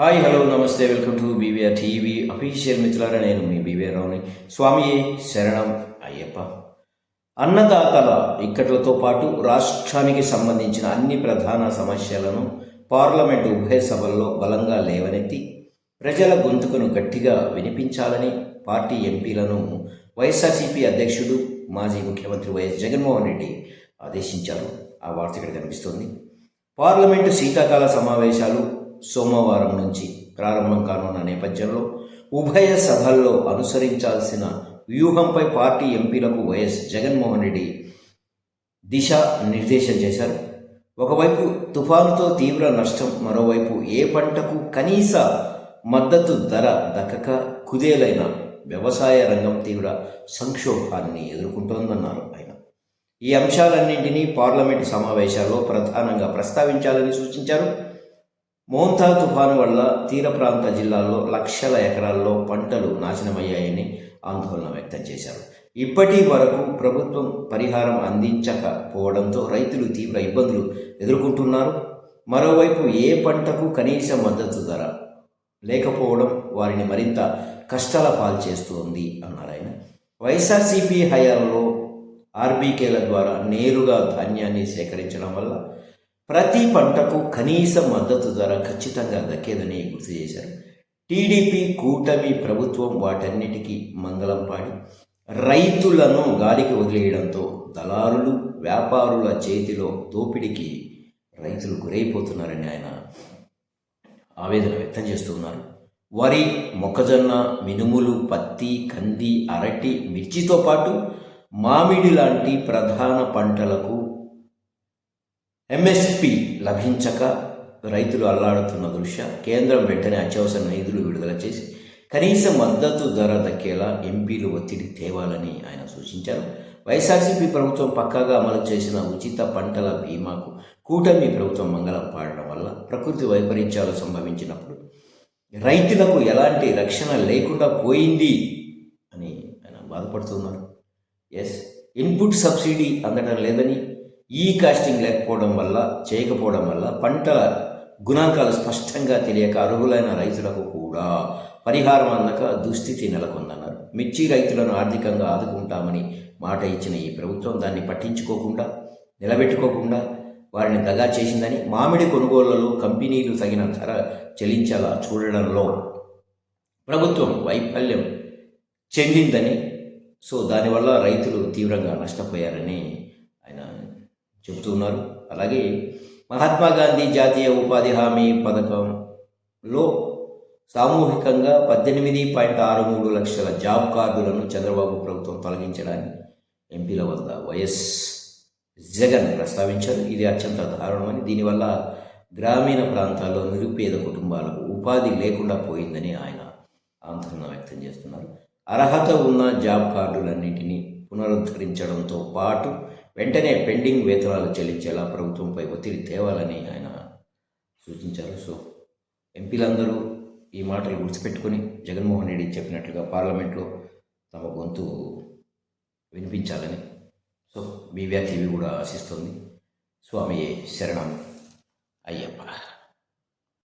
Hi hello నమస్తే welcome to BVR TV official మిత్రులారా నేను మీ బీవీఆర్ రావుని స్వామి శరణం అయ్యప్ప అన్నదాతల ఇక్కట్లతో పాటు రాష్ట్రానికి సంబంధించిన అన్ని ప్రధాన సమస్యలను పార్లమెంట్ ఉభయ సభల్లో బలంగా లేవనెత్తి ప్రజల గొంతుకను గట్టిగా వినిపించాలని పార్టీ ఎంపీలను వైఎస్ఆర్సీపీ అధ్యక్షుడు మాజీ ముఖ్యమంత్రి వైఎస్ జగన్మోహన్ రెడ్డి ఆదేశించారు ఆ వార్త ఇక్కడ కనిపిస్తోంది పార్లమెంటు శీతాకాల సమావేశాలు సోమవారం నుంచి ప్రారంభం కానున్న నేపథ్యంలో ఉభయ సభల్లో అనుసరించాల్సిన వ్యూహంపై పార్టీ ఎంపీలకు వైఎస్ జగన్మోహన్ రెడ్డి దిశ నిర్దేశం చేశారు. ఒకవైపు తుఫానుతో తీవ్ర నష్టం మరోవైపు ఏ పంటకు కనీస మద్దతు ధర దక్కక కుదేలైన వ్యవసాయ రంగం తీవ్ర సంక్షోభాన్ని ఎదుర్కొంటోందన్నారు ఆయన. ఈ అంశాలన్నింటినీ పార్లమెంటు సమావేశాల్లో ప్రధానంగా ప్రస్తావించాలని సూచించారు. మోంతా తుఫాను వల్ల తీర ప్రాంత జిల్లాల్లో లక్షల ఎకరాల్లో పంటలు నాశనమయ్యాయని ఆందోళన వ్యక్తం చేశారు. ఇప్పటి వరకు ప్రభుత్వం పరిహారం అందించకపోవడంతో రైతులు తీవ్ర ఇబ్బందులు ఎదుర్కొంటున్నారు. మరోవైపు ఏ పంటకు కనీస మద్దతు ధర లేకపోవడం వారిని మరింత కష్టాల పాలు చేస్తోంది అన్నారు ఆయన. వైఎస్ఆర్సీపీ హయాంలో ఆర్బీకేల ద్వారా నేరుగా ధాన్యాన్ని సేకరించడం వల్ల ప్రతి పంటకు కనీస మద్దతు ధర ఖచ్చితంగా దక్కేదని గుర్తు చేశారు. టీడీపీ కూటమి ప్రభుత్వం వాటన్నిటికీ మంగళం పాడి రైతులను గాలికి వదిలేయడంతో దళారులు వ్యాపారుల చేతిలో దోపిడికి రైతులు గురైపోతున్నారని ఆయన ఆవేదన వ్యక్తం చేస్తున్నారు వరి మొక్కజొన్న మినుములు పత్తి కంది అరటి మిర్చితో పాటు మామిడి లాంటి ప్రధాన పంటలకు ఎంఎస్పి లభించక రైతులు అల్లాడుతున్న దృశ్య కేంద్రం వెంటనే అత్యవసర నిధులు విడుదల చేసి కనీస మద్దతు ధర దక్కేలా ఎంపీలు ఒత్తిడి తేవాలని ఆయన సూచించారు. వైఎస్ఆర్సీపీ ప్రభుత్వం పక్కాగా అమలు చేసిన ఉచిత పంటల బీమాకు కూటమి ప్రభుత్వం మంగళం పాడడం వల్ల ప్రకృతి వైపరీత్యాలు సంభవించినప్పుడు రైతులకు ఎలాంటి రక్షణ లేకుండా పోయింది అని ఆయన బాధపడుతున్నారు. ఎస్ ఇన్పుట్ సబ్సిడీ అందడం లేదని ఈ కాస్టింగ్ లేకపోవడం వల్ల చేయకపోవడం వల్ల పంటల గుణాంకాలు స్పష్టంగా తెలియక అర్హులైన రైతులకు కూడా పరిహారం అందక దుస్థితి నెలకొందన్నారు. మిర్చి రైతులను ఆర్థికంగా ఆదుకుంటామని మాట ఇచ్చిన ఈ ప్రభుత్వం దాన్ని పట్టించుకోకుండా నిలబెట్టుకోకుండా వారిని దగా చేసిందని మామిడి కొనుగోళ్ళలో కంపెనీలు తగిన ధర చెల్లించేలా చూడడంలో ప్రభుత్వం వైఫల్యం చెందిందని సో దానివల్ల రైతులు తీవ్రంగా నష్టపోయారని ఆయన చెబుతున్నారు అలాగే మహాత్మా గాంధీ జాతీయ ఉపాధి హామీ పథకంలో సామూహికంగా పద్దెనిమిది పాయింట్ ఆరు మూడు లక్షల జాబ్ కార్డులను చంద్రబాబు ప్రభుత్వం తొలగించడాన్ని ఎంపీల వద్ద వైఎస్ జగన్ ప్రస్తావించారు. ఇది అత్యంత దారుణమని. దీనివల్ల గ్రామీణ ప్రాంతాల్లో నిరుపేద కుటుంబాలకు ఉపాధి లేకుండా పోయిందని ఆయన ఆందోళన వ్యక్తం చేస్తున్నారు. అర్హత ఉన్న జాబ్ కార్డులన్నింటినీ పునరుద్ధరించడంతో పాటు వెంటనే పెండింగ్ వేతనాలు చెల్లించేలా ప్రభుత్వంపై ఒత్తిడి తేవాలని ఆయన సూచించారు. సో ఎంపీలందరూ ఈ మాటలు గుర్తుపెట్టుకొని జగన్మోహన్ రెడ్డి చెప్పినట్లుగా పార్లమెంట్లో తమ గొంతు వినిపించాలని సో బీవీఆర్ టీవీ కూడా ఆశిస్తుంది. స్వామి శరణం అయ్యప్ప.